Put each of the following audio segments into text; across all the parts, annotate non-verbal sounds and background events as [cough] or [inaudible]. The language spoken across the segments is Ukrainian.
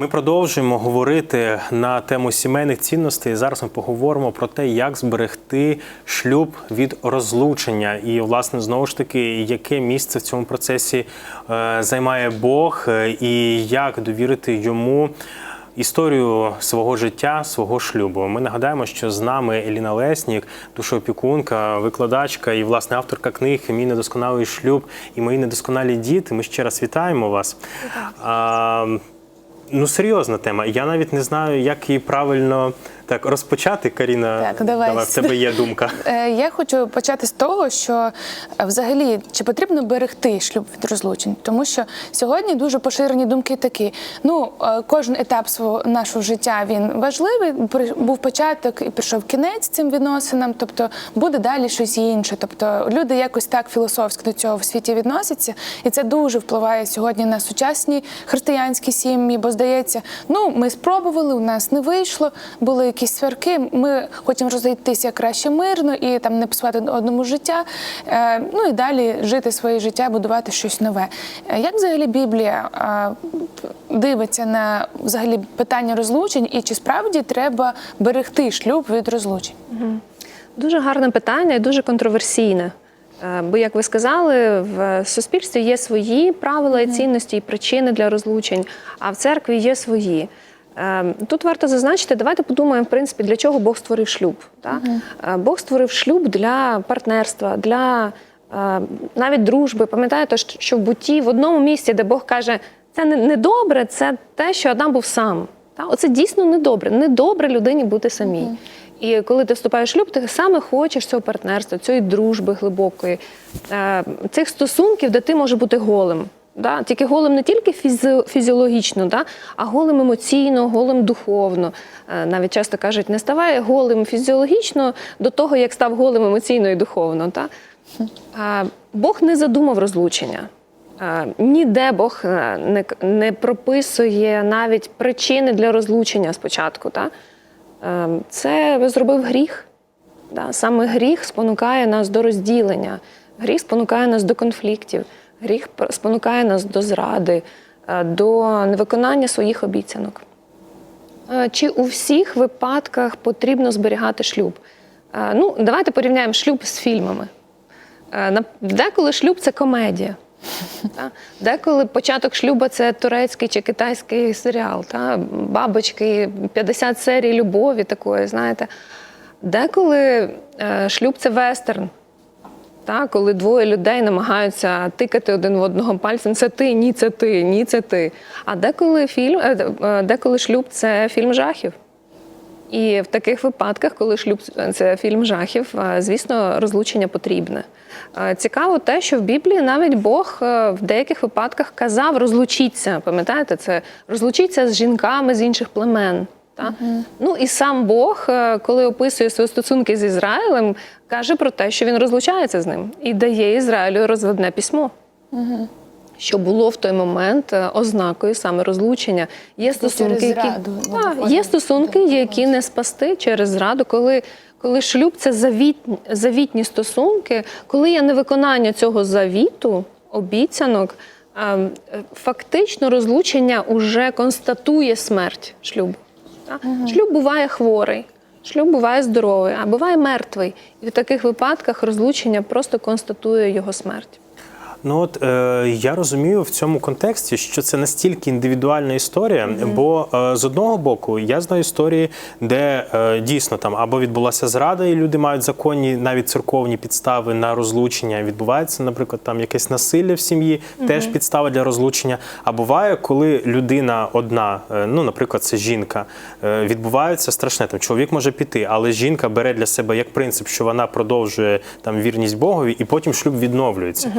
Ми продовжуємо говорити на тему сімейних цінностей. Зараз ми поговоримо про те, як зберегти шлюб від розлучення, і власне знову ж таки, яке місце в цьому процесі е, займає Бог, е, і як довірити йому. Історію свого життя, свого шлюбу. Ми нагадаємо, що з нами Еліна Леснік, душоопікунка, викладачка і власне авторка книг Мій недосконалий шлюб і мої недосконалі діти. Ми ще раз вітаємо вас. А, ну, серйозна тема. Я навіть не знаю, як її правильно так розпочати. Каріна, Так, давай. в тебе є думка. [laughs] Е, Я хочу почати з того, що е, взагалі чи потрібно берегти шлюб від розлучень, тому що сьогодні дуже поширені думки такі: ну е, кожен етап свого нашого життя він важливий. Був початок і пішов кінець цим відносинам, тобто буде далі щось інше. Тобто люди якось так філософськи до цього в світі відносяться, і це дуже впливає сьогодні на сучасні християнські сім'ї, бо здається, ну ми спробували, у нас не вийшло, були якісь сварки. Ми хочемо розійтися краще мирно і там не псувати одному життя. Е, ну і далі жити своє життя, будувати щось нове. Е, Як взагалі Біблія е, дивиться на взагалі питання розлучень, і чи справді треба берегти шлюб від розлучень? Дуже гарне питання і дуже контроверсійне. Бо, як ви сказали, в суспільстві є свої правила і цінності і причини для розлучень, а в церкві є свої. Е, Тут варто зазначити, давайте подумаємо, в принципі, для чого Бог створив шлюб. так? Е, Бог створив шлюб для партнерства, для е, навіть дружби. Пам'ятаєте, що в буті в одному місці, де Бог каже, це не, добре, це те, що Адам був сам. Та? Оце дійсно недобре. Недобре людині бути самій. І коли ти вступаєш в шлюб, ти саме хочеш цього партнерства, цієї дружби глибокої, е, цих стосунків, де ти можеш бути голим. Да? Тільки голим не тільки фізи- фізіологічно, да? а голим емоційно, голим духовно. Е, Навіть часто кажуть, не ставай голим фізіологічно до того, як став голим емоційно і духовно. Да? Бог не задумав розлучення. Ніде Бог е, не, не прописує навіть причини для розлучення спочатку. Та? Е, Це зробив гріх. Да? Саме гріх спонукає нас до розділення, гріх спонукає нас до конфліктів, гріх спонукає нас до зради, е, до невиконання своїх обіцянок. Е, Чи у всіх випадках потрібно зберігати шлюб? Е, Ну, давайте порівняємо шлюб з фільмами. Деколи шлюб це комедія. Та? Деколи початок шлюба це турецький чи китайський серіал, та? бабочки, 50 серій любові такої, знаєте. Деколи шлюб це вестерн. Та, коли двоє людей намагаються тикати один в одного пальцем, це ти, ні, це ти, ні, це ти. А деколи фільм, е, е, деколи шлюб це фільм жахів. І в таких випадках, коли шлюб це фільм жахів, е, звісно, розлучення потрібне. Цікаво те, що в Біблії навіть Бог в деяких випадках казав розлучіться. Пам'ятаєте, це розлучіться з жінками з інших племен. Та? Ну і сам Бог, е, коли описує свої стосунки з Ізраїлем, каже про те, що він розлучається з ним і дає Ізраїлю розводне письмо. Що було в той момент е, ознакою саме розлучення. Є стосунки, які зраду, ну, є стосунки, які не спасти через зраду, коли, коли шлюб це завітні, завітні стосунки, коли є невиконання цього завіту, обіцянок, ем, е, фактично розлучення уже констатує смерть шлюбу. Так? Шлюб буває хворий. Шлюб буває здоровий, а буває мертвий. І в таких випадках розлучення просто констатує його смерть. Ну от е, я розумію в цьому контексті, що це настільки індивідуальна історія, бо е, з одного боку я знаю історії, де е, дійсно там або відбулася зрада, і люди мають законні, навіть церковні підстави на розлучення. Відбувається, наприклад, там якесь насилля в сім'ї, теж підстава для розлучення. А буває, коли людина одна, е, ну наприклад, це жінка, е, відбувається страшне. Там чоловік може піти, але жінка бере для себе як принцип, що вона продовжує там вірність Богові, і потім шлюб відновлюється.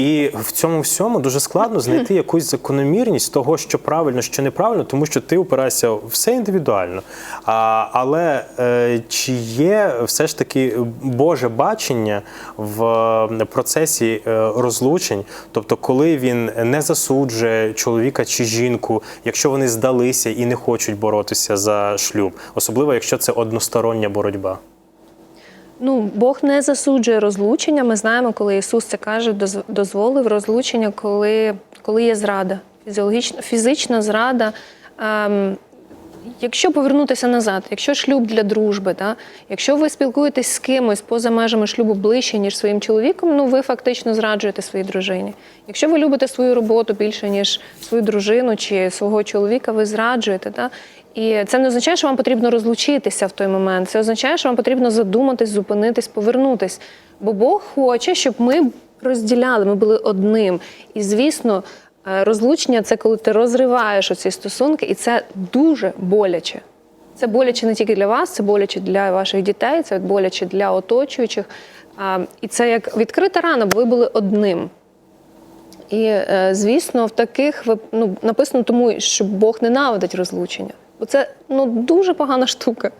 І в цьому всьому дуже складно знайти якусь закономірність того, що правильно, що неправильно, тому що ти опираєшся все індивідуально. А, але е, чи є все ж таки Боже бачення в е, процесі е, розлучень? Тобто, коли він не засуджує чоловіка чи жінку, якщо вони здалися і не хочуть боротися за шлюб, особливо якщо це одностороння боротьба? Ну, Бог не засуджує розлучення. Ми знаємо, коли Ісус це каже, дозволив розлучення, коли, коли є зрада. Фізіологічна, фізична зрада ем, якщо повернутися назад, якщо шлюб для дружби, та, якщо ви спілкуєтесь з кимось поза межами шлюбу ближче, ніж своїм чоловіком, ну ви фактично зраджуєте своїй дружині. Якщо ви любите свою роботу більше, ніж свою дружину чи свого чоловіка, ви зраджуєте. Та? І це не означає, що вам потрібно розлучитися в той момент. Це означає, що вам потрібно задуматись, зупинитись, повернутись. Бо Бог хоче, щоб ми розділяли, ми були одним. І звісно, е, розлучення це коли ти розриваєш оці стосунки, і це дуже боляче. Це боляче не тільки для вас, це боляче для ваших дітей, це боляче для оточуючих. І це як відкрита рана, бо ви були одним. І, е, звісно, в таких ну, написано тому, що Бог ненавидить розлучення. Бо це ну, дуже погана штука.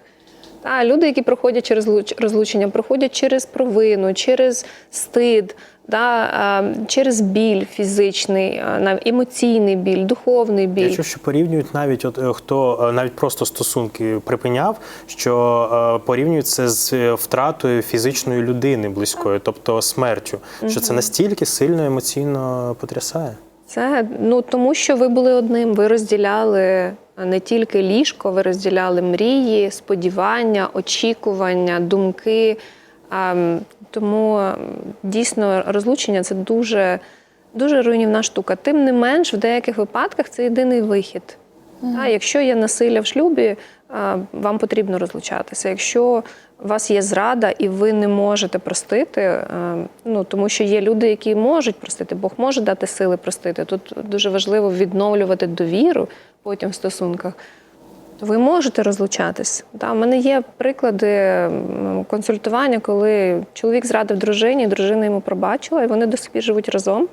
Та, люди, які проходять через розлучення, проходять через провину, через стид, е, через біль фізичний, емоційний біль, духовний біль. Я чув, що порівнюють навіть от е, хто е, навіть просто стосунки припиняв, що е, порівнюють це з втратою фізичної людини близької, тобто смертю. Що це настільки сильно емоційно потрясає. Це ну тому, що ви були одним. Ви розділяли не тільки ліжко, ви розділяли мрії, сподівання, очікування, думки. Тому дійсно розлучення це дуже, дуже руйнівна штука. Тим не менш, в деяких випадках це єдиний вихід. Та, якщо є насилля в шлюбі, вам потрібно розлучатися. Якщо у вас є зрада і ви не можете простити, е, ну тому що є люди, які можуть простити, Бог може дати сили простити. Тут дуже важливо відновлювати довіру потім в стосунках. То ви можете розлучатись. Та, у мене є приклади консультування, коли чоловік зрадив дружині, дружина йому пробачила, і вони до пір живуть разом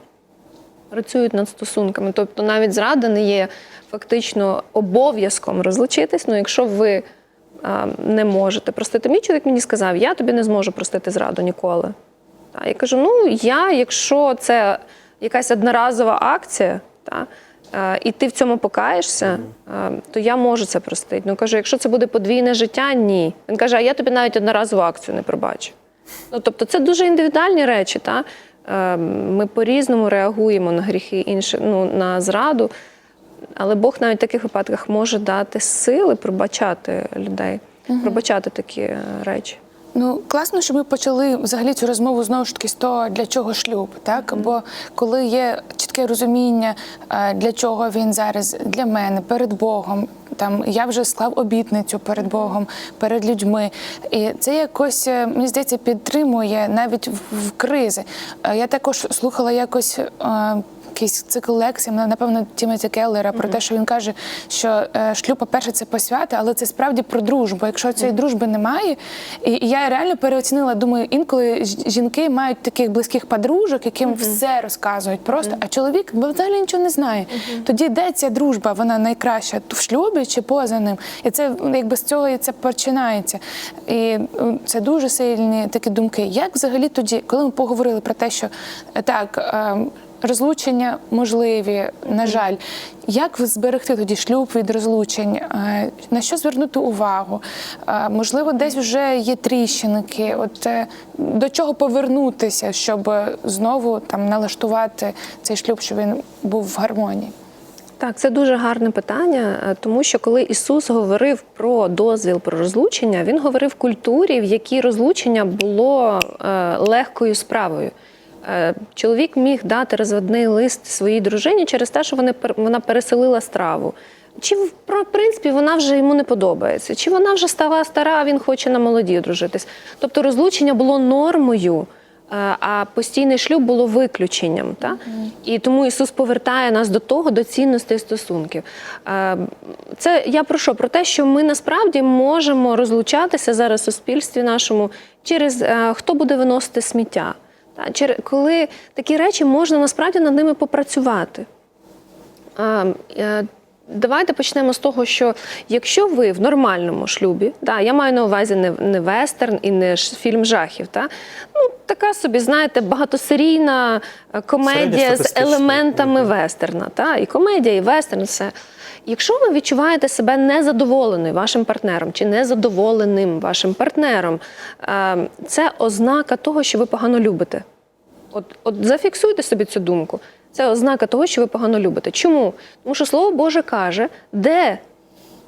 працюють над стосунками. Тобто навіть зрада не є фактично обов'язком розлучитись. Ну, якщо ви а, не можете простити. Мій чоловік мені сказав, я тобі не зможу простити зраду ніколи. Та, я кажу: ну я, якщо це якась одноразова акція, та, і ти в цьому покаєшся, то я можу це простити. Ну кажу, якщо це буде подвійне життя, ні. Він каже, а я тобі навіть одноразову акцію не пробачу. Ну, тобто це дуже індивідуальні речі. Та? Е, Ми по-різному реагуємо на гріхи інших, ну, на зраду. Але Бог навіть в таких випадках може дати сили пробачати людей, пробачати такі е, речі. Ну класно, що ми почали взагалі цю розмову знову ж таки з того, для чого шлюб, так бо коли є чітке розуміння, е, для чого він зараз для мене перед Богом. Там я вже склав обітницю перед Богом, перед людьми, і це якось е, мені здається підтримує навіть в, в кризи. Е, Я також слухала якось. Якийсь цикл лекцій, напевно, Тімоті Келлера про те, що він каже, що е, шлюб, по-перше, це посвята, але це справді про дружбу. Якщо цієї дружби немає, і, і я реально переоцінила, думаю, інколи жінки мають таких близьких подружок, яким все розказують просто, а чоловік взагалі нічого не знає. Тоді де ця дружба, вона найкраща в шлюбі чи поза ним? І це якби з цього і це починається. І це дуже сильні такі думки. Як взагалі тоді, коли ми поговорили про те, що е, так. Розлучення можливі, на жаль. Як зберегти тоді шлюб від розлучень? Е, На що звернути увагу? Е, Можливо, десь вже є тріщинки. От е, до чого повернутися, щоб знову там налаштувати цей шлюб, щоб він був в гармонії? Так, це дуже гарне питання, тому що коли Ісус говорив про дозвіл про розлучення, він говорив в культурі, в якій розлучення було легкою справою. Е, Чоловік міг дати розводний лист своїй дружині через те, що вони, вона переселила страву. Чи в принципі вона вже йому не подобається, чи вона вже стала стара, а він хоче на молоді одружитись. Тобто розлучення було нормою, е, а постійний шлюб було виключенням. Та? І тому Ісус повертає нас до того, до цінностей стосунків. Е, Це я про що? Про те, що ми насправді можемо розлучатися зараз в суспільстві нашому через хто буде виносити сміття. Коли такі речі можна насправді над ними попрацювати. Е, Давайте почнемо з того, що якщо ви в нормальному шлюбі, да, я маю на увазі не, не вестерн і не фільм жахів, та, ну, така собі, знаєте, багатосерійна е, комедія з елементами вестерна. Та, і комедія, і вестерн, все. Якщо ви відчуваєте себе незадоволеною вашим партнером чи незадоволеним вашим партнером, е, це ознака того, що ви погано любите. От, от зафіксуйте собі цю думку. Це ознака того, що ви погано любите. Чому? Тому що Слово Боже каже, де,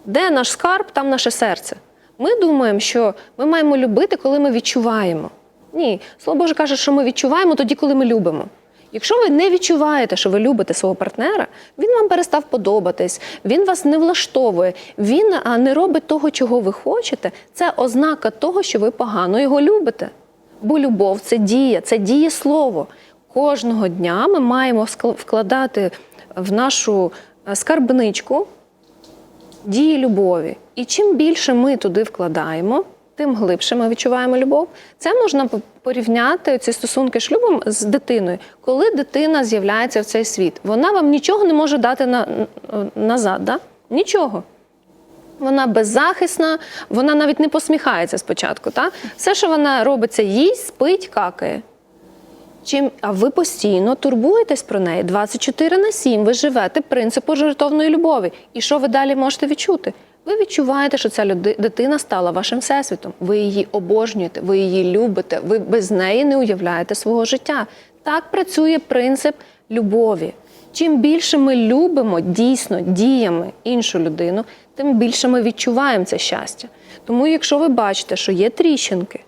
де наш скарб, там наше серце. Ми думаємо, що ми маємо любити, коли ми відчуваємо. Ні, Слово Боже каже, що ми відчуваємо тоді, коли ми любимо. Якщо ви не відчуваєте, що ви любите свого партнера, він вам перестав подобатись, він вас не влаштовує, він не робить того, чого ви хочете, це ознака того, що ви погано його любите. Бо любов це дія, це діє слово. Кожного дня ми маємо вкладати в нашу е, скарбничку дії любові. І чим більше ми туди вкладаємо, тим глибше ми відчуваємо любов. Це можна порівняти ці стосунки шлюбом з дитиною. Коли дитина з'являється в цей світ, вона вам нічого не може дати на, назад. Да? Нічого. Вона беззахисна, вона навіть не посміхається спочатку. Та? Все, що вона робить, це їсть, спить, какає. Чим, а ви постійно турбуєтесь про неї 24 на 7, ви живете принципу жертовної любові. І що ви далі можете відчути? Ви відчуваєте, що ця дитина стала вашим всесвітом. Ви її обожнюєте, ви її любите, ви без неї не уявляєте свого життя. Так працює принцип любові. Чим більше ми любимо дійсно діями іншу людину, тим більше ми відчуваємо це щастя. Тому, якщо ви бачите, що є тріщинки,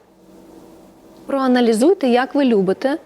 проаналізуйте, як ви любите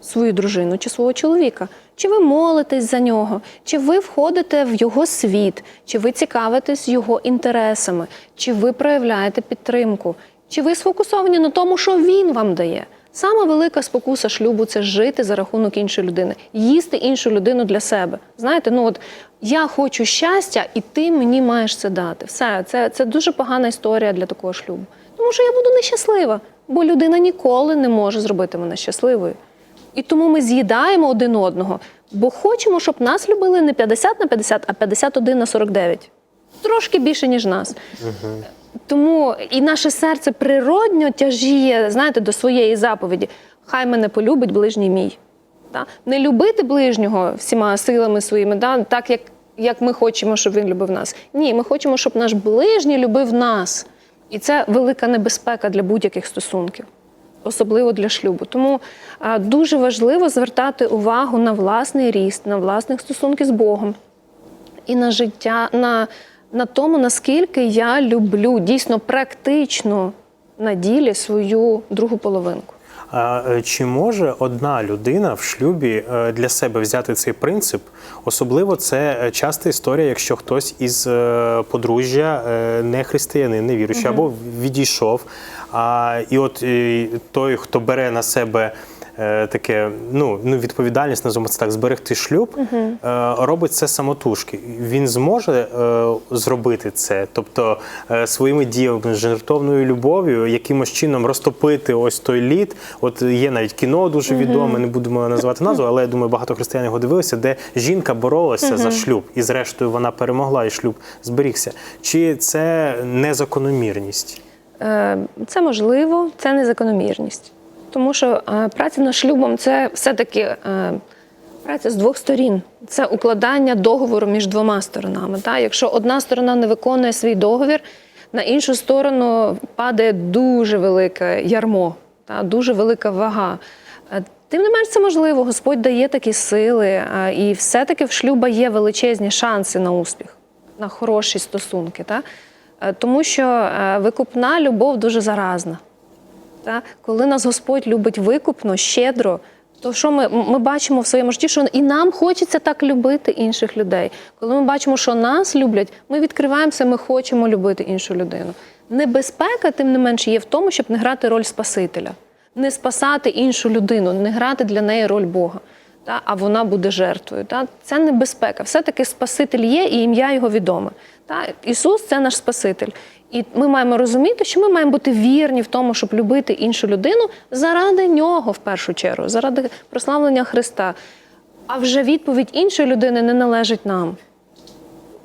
свою дружину чи свого чоловіка. Чи ви молитесь за нього, чи ви входите в його світ, чи ви цікавитесь його інтересами, чи ви проявляєте підтримку, чи ви сфокусовані на тому, що він вам дає. Сама велика спокуса шлюбу це жити за рахунок іншої людини, їсти іншу людину для себе. Знаєте, ну от я хочу щастя, і ти мені маєш це дати. Все, це, це дуже погана історія для такого шлюбу. Тому що я буду нещаслива, бо людина ніколи не може зробити мене щасливою. І тому ми з'їдаємо один одного, бо хочемо, щоб нас любили не 50 на 50, а 51 на 49. Трошки більше, ніж нас. Тому і наше серце природньо тяжіє, знаєте, до своєї заповіді. Хай мене полюбить ближній мій. Та? Не любити ближнього всіма силами своїми, да? так як, як ми хочемо, щоб він любив нас. Ні, ми хочемо, щоб наш ближній любив нас. І це велика небезпека для будь-яких стосунків, особливо для шлюбу. Тому дуже важливо звертати увагу на власний ріст, на власних стосунки з Богом і на життя, на, на тому, наскільки я люблю дійсно практично на ділі свою другу половинку. Е, чи може одна людина в шлюбі е, для себе взяти цей принцип? Особливо це е, часта історія, якщо хтось із подружжя не християнин, не віруючий, або відійшов. А, і от той, хто бере на себе. Е, Таке ну, ну відповідальність, називаємо це так, зберегти шлюб, е, робить це самотужки. Він зможе е, зробити це, тобто своїми діями, жертовною любов'ю, якимось чином розтопити ось той лід. От є навіть кіно дуже відоме, не будемо називати назву, але я думаю, багато християн його дивилися, де жінка боролася за шлюб, і зрештою вона перемогла, і шлюб зберігся. Чи це незакономірність? Це можливо, це не закономірність. Тому що е, праця над шлюбом це все-таки е, праця з двох сторін. Це укладання договору між двома сторонами. Та? Якщо одна сторона не виконує свій договір, на іншу сторону падає дуже велике ярмо, та? дуже велика вага. Е, Тим не менш, це можливо, Господь дає такі сили, і все-таки в шлюба є величезні шанси на успіх, на хороші стосунки. Та? Тому що викупна любов дуже заразна. Та? Коли нас Господь любить викупно, щедро, то що ми, ми бачимо в своєму житті, що і нам хочеться так любити інших людей. Коли ми бачимо, що нас люблять, ми відкриваємося, ми хочемо любити іншу людину. Небезпека, тим не менш, є в тому, щоб не грати роль Спасителя, не спасати іншу людину, не грати для неї роль Бога. Та, а вона буде жертвою. Та? Це небезпека. Все-таки Спаситель є і ім'я його відоме. Та? Ісус це наш Спаситель. І ми маємо розуміти, що ми маємо бути вірні в тому, щоб любити іншу людину заради нього в першу чергу, заради прославлення Христа. А вже відповідь іншої людини не належить нам.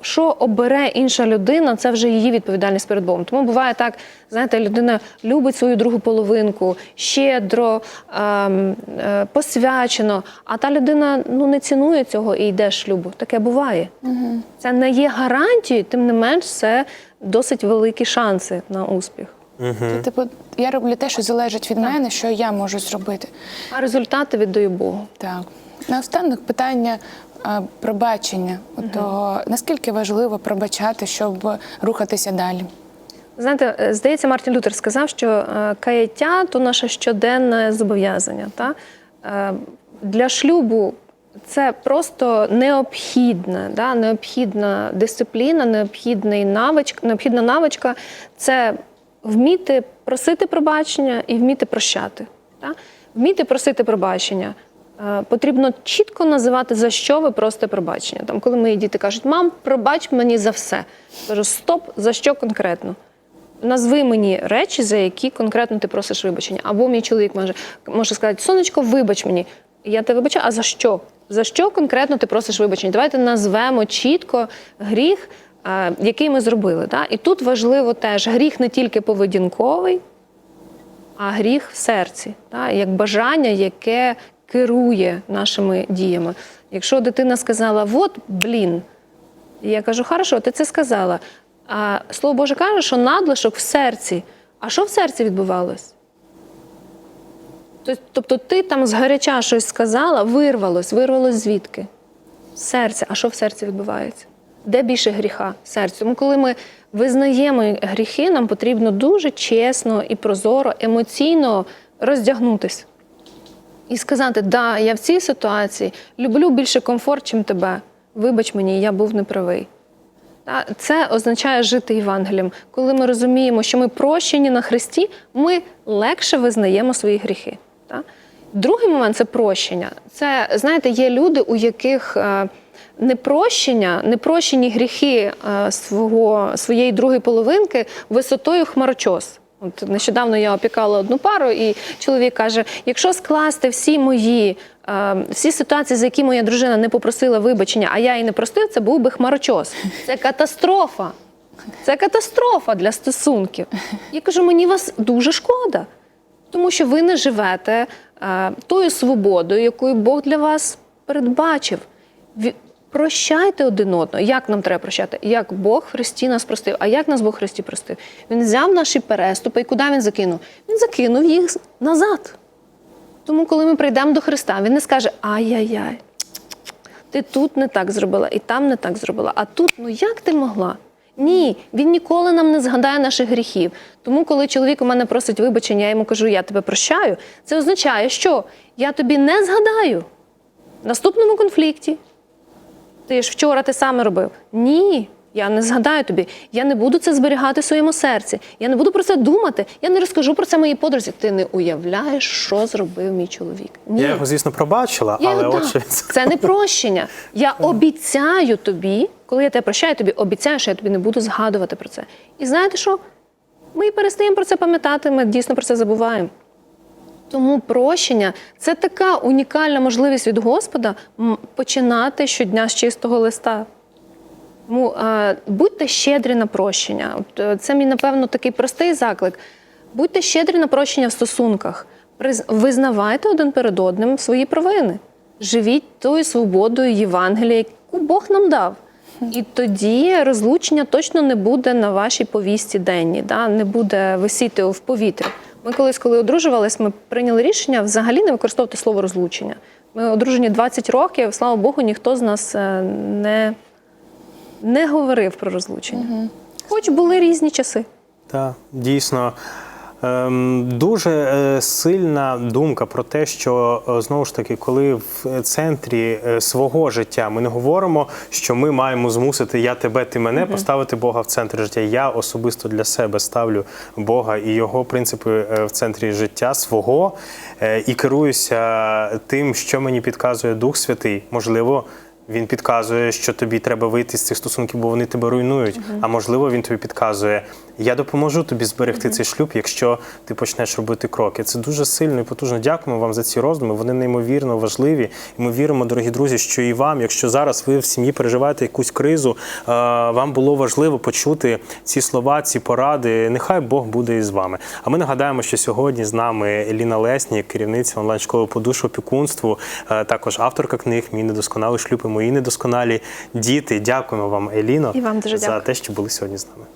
Що обере інша людина, це вже її відповідальність перед Богом. Тому буває так, знаєте, людина любить свою другу половинку, щедро, ем, е, посвячено, а та людина ну, не цінує цього і йде шлюбу. Таке буває. Це не є гарантією, тим не менш, це досить великі шанси на успіх. Це, типу, я роблю те, що залежить від мене, що я можу зробити. А результати віддаю Богу. Так. Наостанок питання пробачення. От того, наскільки важливо пробачати, щоб рухатися далі? Знаєте, е, здається, Мартін Лютер сказав, що е, каяття то наше щоденне зобов'язання. Та? Е, Для шлюбу це просто необхідна, да? необхідна дисципліна, необхідний навичка, необхідна навичка це вміти просити пробачення і вміти прощати. Та? Вміти просити пробачення. Е, Потрібно чітко називати, за що ви просите пробачення. Там, коли мої діти кажуть, мам, пробач мені за все. Кажу, стоп, за що конкретно? Назви мені речі, за які конкретно ти просиш вибачення. Або мій чоловік може, може сказати: Сонечко, вибач мені. Я тебе вибачаю, а за що? За що конкретно ти просиш вибачення? Давайте назвемо чітко гріх, е, який ми зробили. Да? І тут важливо теж гріх не тільки поведінковий, а гріх в серці, та, як бажання, яке керує нашими діями. Якщо дитина сказала, от блін, я кажу, хорошо, ти це сказала. А слово Боже каже, що надлишок в серці. А що в серці відбувалось? Тобто ти там згаряча щось сказала, вирвалось, вирвалось звідки? З серця. А що в серці відбувається? Де більше гріха? В серці. Тому коли ми визнаємо гріхи, нам потрібно дуже чесно і прозоро, емоційно роздягнутись. І сказати, да, я в цій ситуації люблю більше комфорт, чим тебе. Вибач мені, я був неправий. Це означає жити Євангелієм. Коли ми розуміємо, що ми прощені на Христі, ми легше визнаємо свої гріхи. Другий момент це прощення. Це, знаєте, є люди, у яких е, непрощення, непрощені гріхи е, свого, своєї другої половинки висотою хмарочос. От нещодавно я опікала одну пару, і чоловік каже: якщо скласти всі мої е, всі ситуації, за які моя дружина не попросила вибачення, а я її не простив, це був би хмарочос. Це катастрофа. Це катастрофа для стосунків. Я кажу, мені вас дуже шкода, тому що ви не живете е, тою свободою, якою Бог для вас передбачив. Прощайте один одного. Як нам треба прощати? Як Бог Христі нас простив. А як нас Бог Христі простив? Він взяв наші переступи і куди він закинув? Він закинув їх назад. Тому, коли ми прийдемо до Христа, він не скаже ай-яй-яй, ти тут не так зробила, і там не так зробила, а тут, ну як ти могла? Ні, він ніколи нам не згадає наших гріхів. Тому, коли чоловік у мене просить вибачення, я йому кажу, я тебе прощаю, це означає, що я тобі не згадаю в наступному конфлікті. Ти ж вчора те саме робив. Ні, я не згадаю тобі. Я не буду це зберігати в своєму серці. Я не буду про це думати. Я не розкажу про це моїй подрузі. Ти не уявляєш, що зробив мій чоловік. Ні. Я його, звісно, пробачила, Я але його- отже, Це не прощення. Я обіцяю тобі, коли я тебе прощаю, тобі обіцяю, що я тобі не буду згадувати про це. І знаєте що? Ми перестаємо про це пам'ятати, ми дійсно про це забуваємо. Тому прощення це така унікальна можливість від Господа починати щодня з чистого листа. Тому будьте щедрі на прощення. Е, це мій, напевно, такий простий заклик. Будьте щедрі на прощення в стосунках. Визнавайте один перед одним свої провини. Живіть тою свободою Євангелія, яку Бог нам дав. І тоді розлучення точно не буде на вашій повісті денній, да? не буде висіти в повітрі. Ми колись, коли одружувались, ми прийняли рішення взагалі не використовувати слово розлучення. Ми одружені 20 років, слава Богу, ніхто з нас е, не не говорив про розлучення. Хоч були різні часи. Так, дійсно. Ем, Дуже е, сильна думка про те, що е, знову ж таки, коли в центрі е, свого життя ми не говоримо, що ми маємо змусити я тебе, ти мене поставити Бога в центр життя. Я особисто для себе ставлю Бога і його принципи в центрі життя свого і керуюся тим, що мені підказує Дух Святий. Можливо. Він підказує, що тобі треба вийти з цих стосунків, бо вони тебе руйнують. А можливо, він тобі підказує: я допоможу тобі зберегти цей шлюб, якщо ти почнеш робити кроки. Це дуже сильно і потужно. Дякуємо вам за ці роздуми. Вони неймовірно важливі. І ми віримо, дорогі друзі, що і вам, якщо зараз ви в сім'ї переживаєте якусь кризу, е, вам було важливо почути ці слова, ці поради. Нехай Бог буде із вами. А ми нагадаємо, що сьогодні з нами Еліна Леснік, керівниця онлайн-школи по душу опікунству, е, також авторка книг Мій недосконалий шлюб і мої недосконалі діти. Дякуємо вам, Еліно, І вам дуже за дякую. те, що були сьогодні з нами.